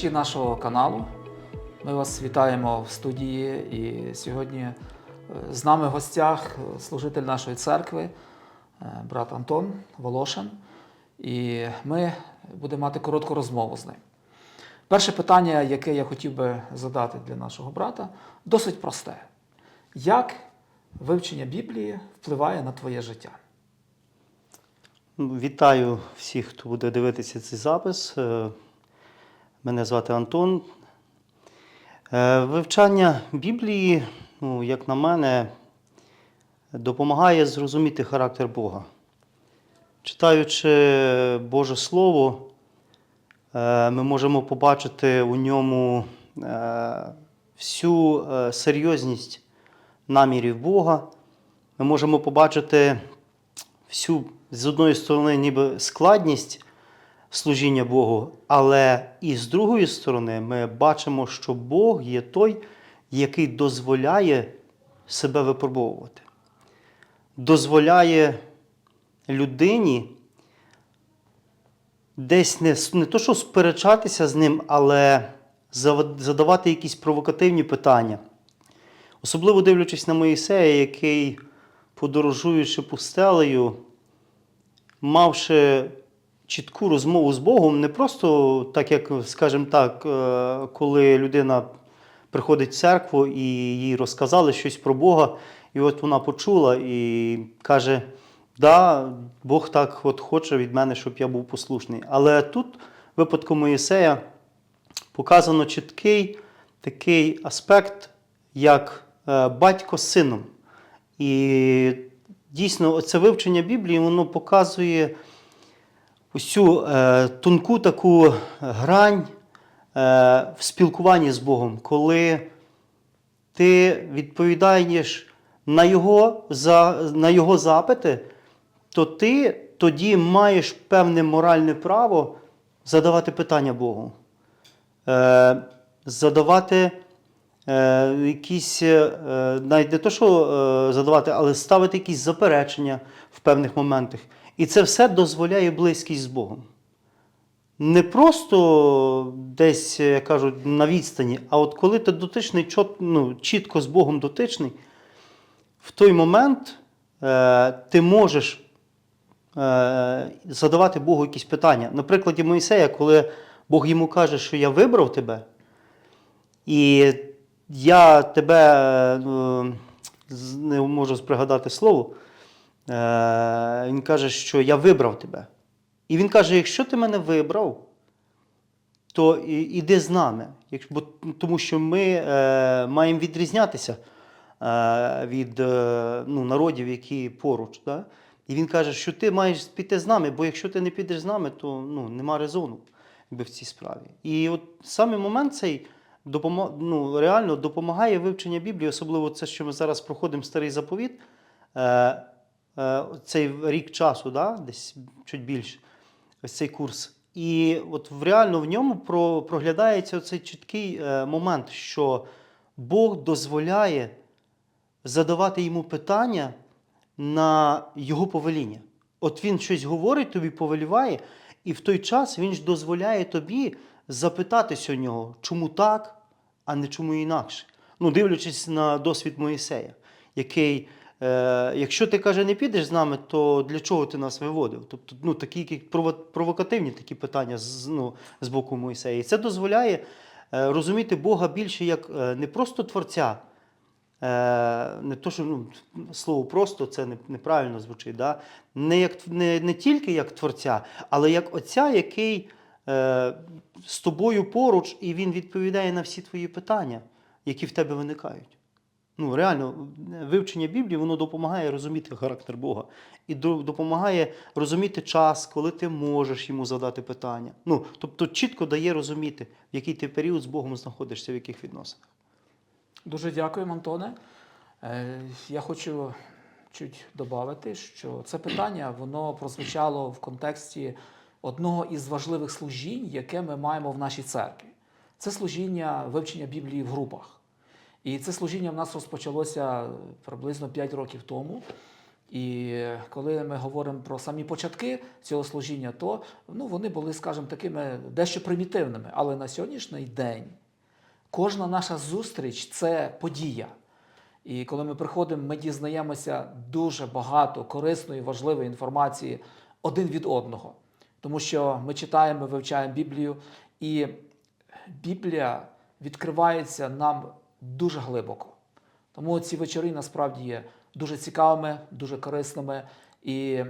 глядачі нашого каналу. Ми вас вітаємо в студії. І сьогодні е, з нами в гостях е, служитель нашої церкви, е, брат Антон Волошин. І ми будемо мати коротку розмову з ним. Перше питання, яке я хотів би задати для нашого брата, досить просте. Як вивчення Біблії впливає на твоє життя? Вітаю всіх, хто буде дивитися цей запис. Мене звати Антон. Е, Вивчання Біблії, ну, як на мене, допомагає зрозуміти характер Бога. Читаючи Боже Слово, е, ми можемо побачити у ньому е, всю серйозність намірів Бога. Ми можемо побачити всю з одної сторони, ніби складність служіння Богу, але і з другої сторони, ми бачимо, що Бог є той, який дозволяє себе випробовувати, дозволяє людині десь не, не то, що сперечатися з ним, але задавати якісь провокативні питання. Особливо дивлячись на Моїсея, який, подорожуючи пустелею, мавши чітку розмову з Богом, не просто так, як, скажімо так, е, коли людина приходить в церкву і їй розказали щось про Бога, і от вона почула і каже: Да, Бог так от хоче від мене, щоб я був послушний. Але тут, в випадку Моїсея, показано чіткий такий аспект, як е, батько з сином. І дійсно, це вивчення Біблії воно показує усю е, тонку таку грань е, в спілкуванні з Богом, коли ти відповідаєш на його, за, на його запити, то ти тоді маєш певне моральне право задавати питання Богу. Е, задавати е, якісь, е, навіть не то, що е, задавати, але ставити якісь заперечення в певних моментах. І це все дозволяє близькість з Богом. Не просто десь, як кажуть, на відстані, а от коли ти дотичний, ну, чітко з Богом дотичний, в той момент е, ти можеш е, задавати Богу якісь питання. На прикладі Моїсея, коли Бог йому каже, що я вибрав тебе, і я тебе е, не можу пригадати слово. Е, Він каже, що я вибрав тебе. І він каже: якщо ти мене вибрав, то іди з нами. Тому що ми е, маємо відрізнятися е, від ну, народів, які поруч. Да? І він каже, що ти маєш піти з нами, бо якщо ти не підеш з нами, то ну, нема резону якби, в цій справі. І от саме момент цей допомо- ну, реально допомагає вивчення Біблії, особливо це, що ми зараз проходимо старий заповіт. Цей рік часу, да? десь чуть більше, ось цей курс. І от реально в ньому про, проглядається цей чіткий е, момент, що Бог дозволяє задавати йому питання на його повеління. От він щось говорить, тобі повеліває, і в той час він ж дозволяє тобі запитатися у нього, чому так, а не чому інакше. Ну, дивлячись на досвід Моїсея, який, е, якщо ти каже, не підеш з нами, то для чого ти нас виводив? Тобто, ну, такі провокативні такі питання з, ну, з боку Моїсея. І це дозволяє е, розуміти Бога більше як е, не просто творця. Е, не то, що ну, слово просто це неправильно звучить, да? не, як, не, не тільки як творця, але як отця, який е, з тобою поруч, і він відповідає на всі твої питання, які в тебе виникають. Ну, реально, вивчення Біблії воно допомагає розуміти характер Бога і допомагає розуміти час, коли ти можеш йому задати питання. Ну, тобто чітко дає розуміти, в який ти період з Богом знаходишся, в яких відносинах. Дуже дякуємо, Антоне. Е, Я хочу чуть додати, що це питання воно прозвучало в контексті одного із важливих служінь, яке ми маємо в нашій церкві. Це служіння вивчення Біблії в групах. І це служіння в нас розпочалося приблизно 5 років тому. І коли ми говоримо про самі початки цього служіння, то ну, вони були, скажімо, такими дещо примітивними. Але на сьогоднішній день кожна наша зустріч це подія. І коли ми приходимо, ми дізнаємося дуже багато корисної, важливої інформації один від одного. Тому що ми читаємо, вивчаємо Біблію, і Біблія відкривається нам дуже глибоко. Тому ці вечори насправді є дуже цікавими, дуже корисними і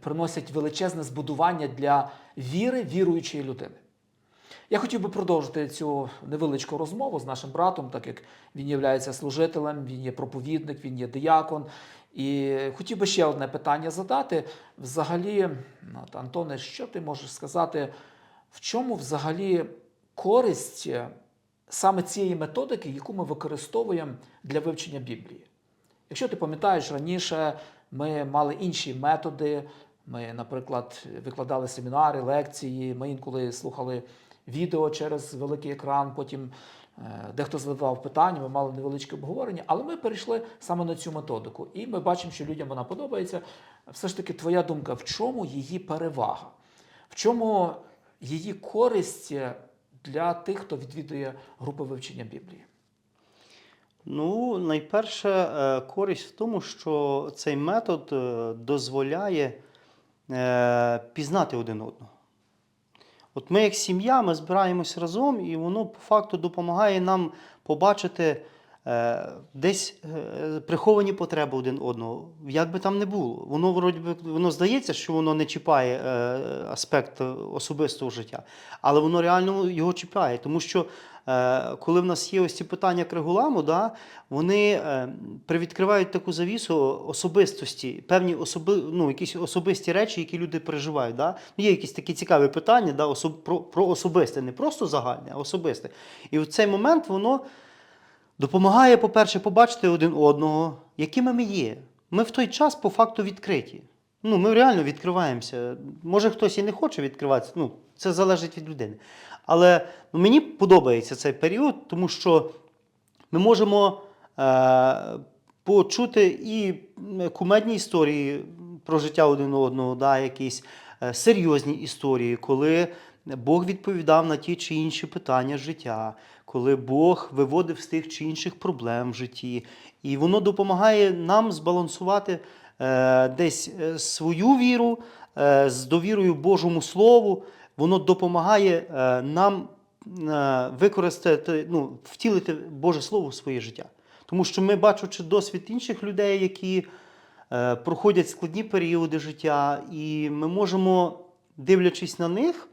приносять величезне збудування для віри віруючої людини. Я хотів би продовжити цю невеличку розмову з нашим братом, так як він є служителем, він є проповідник, він є диякон. І хотів би ще одне питання задати. Взагалі, от, Антоне, що ти можеш сказати, в чому взагалі користь саме цієї методики, яку ми використовуємо для вивчення Біблії? Якщо ти пам'ятаєш, раніше ми мали інші методи. Ми, наприклад, викладали семінари, лекції, ми інколи слухали відео через великий екран, потім е, дехто задавав питання, ми мали невеличке обговорення, але ми перейшли саме на цю методику. І ми бачимо, що людям вона подобається. Все ж таки, твоя думка, в чому її перевага? В чому її користь для тих, хто відвідує групи вивчення Біблії? Ну, найперше, е, користь в тому, що цей метод е, дозволяє е, пізнати один одного. От ми, як сім'я, ми збираємось разом, і воно по факту допомагає нам побачити десь е, приховані потреби один одного, як би там не було. Воно вроді би воно здається, що воно не чіпає е, аспект особистого життя, але воно реально його чіпає, тому що. Е, Коли в нас є ось ці питання Кригуламу, да, вони е, привідкривають таку завісу особистості, певні особи, ну, якісь особисті речі, які люди переживають. Да? Ну, Є якісь такі цікаві питання да, особ, про, про особисте, не просто загальне, а особисте. І в цей момент воно допомагає, по-перше, побачити один одного, якими ми є. Ми в той час по факту відкриті. Ну, ми реально відкриваємося. Може, хтось і не хоче відкриватися, ну, це залежить від людини. Але ну, мені подобається цей період, тому що ми можемо е, почути і кумедні історії про життя один одного, да, якісь е, серйозні історії, коли Бог відповідав на ті чи інші питання життя, коли Бог виводив з тих чи інших проблем в житті. І воно допомагає нам збалансувати е, десь е, свою віру е, з довірою Божому Слову. Воно допомагає е, нам е, використати, ну, втілити Боже Слово в своє життя. Тому що ми, бачучи досвід інших людей, які е, проходять складні періоди життя, і ми можемо, дивлячись на них,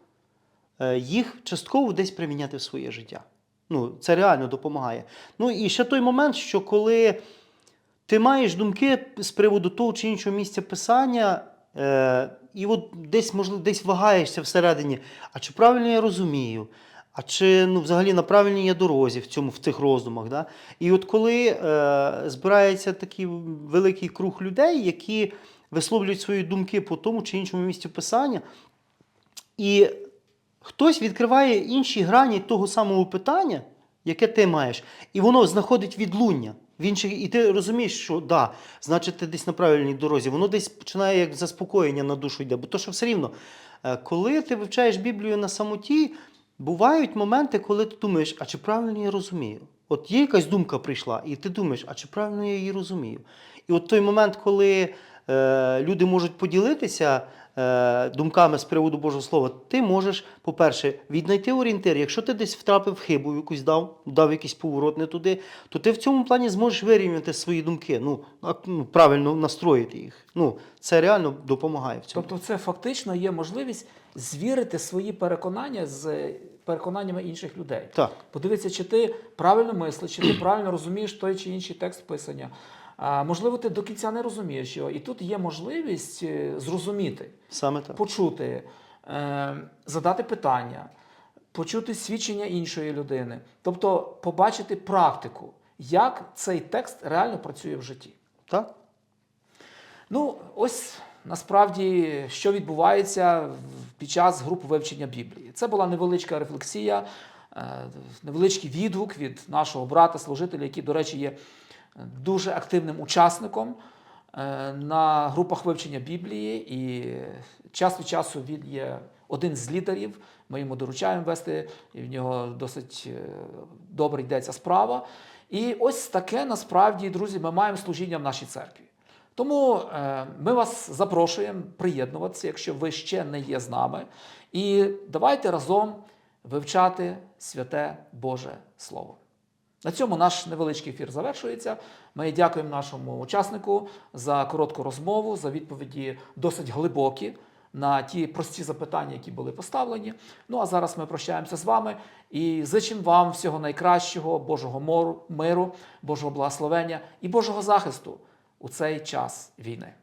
е, їх частково десь приміняти в своє життя. Ну, це реально допомагає. Ну і ще той момент, що коли ти маєш думки з приводу того чи іншого місця писання, е, і от десь, можливо, десь вагаєшся всередині, а чи правильно я розумію? А чи ну, взагалі на правильній я дорозі в цьому в цих роздумах? Да? І от коли е, збирається такий великий круг людей, які висловлюють свої думки по тому чи іншому місцю писання, і хтось відкриває інші грані того самого питання, яке ти маєш, і воно знаходить відлуння. В інших, і ти розумієш, що да, значить, ти десь на правильній дорозі, воно десь починає як заспокоєння на душу йде. Бо то, що все рівно, е, коли ти вивчаєш Біблію на самоті, бувають моменти, коли ти думаєш, а чи правильно я розумію? От є якась думка прийшла, і ти думаєш, а чи правильно я її розумію? І от той момент, коли е, люди можуть поділитися думками з приводу Божого Слова, ти можеш, по-перше, віднайти орієнтир. Якщо ти десь втрапив хибу, якусь дав, дав якийсь поворот не туди, то ти в цьому плані зможеш вирівняти свої думки, ну, ну правильно настроїти їх. Ну, це реально допомагає в цьому. Тобто, це фактично є можливість звірити свої переконання з переконаннями інших людей. Так. Подивитися, чи ти правильно мислиш, чи ти правильно розумієш той чи інший текст писання. А, можливо, ти до кінця не розумієш його, і тут є можливість е, зрозуміти, Саме так. почути, е, задати питання, почути свідчення іншої людини, тобто побачити практику, як цей текст реально працює в житті. Так? Ну, ось насправді, що відбувається під час груп вивчення Біблії. Це була невеличка рефлексія, е, невеличкий відгук від нашого брата, служителя, який, до речі, є дуже активним учасником е, на групах вивчення Біблії, і час від часу він є один з лідерів. Ми йому доручаємо вести, і в нього досить е, добре йдеться справа. І ось таке насправді, друзі, ми маємо служіння в нашій церкві. Тому е, ми вас запрошуємо приєднуватися, якщо ви ще не є з нами. І давайте разом вивчати святе Боже Слово. На цьому наш невеличкий ефір завершується. Ми дякуємо нашому учаснику за коротку розмову, за відповіді досить глибокі на ті прості запитання, які були поставлені. Ну а зараз ми прощаємося з вами і зичимо вам всього найкращого, Божого мору- миру, Божого благословення і Божого захисту у цей час війни.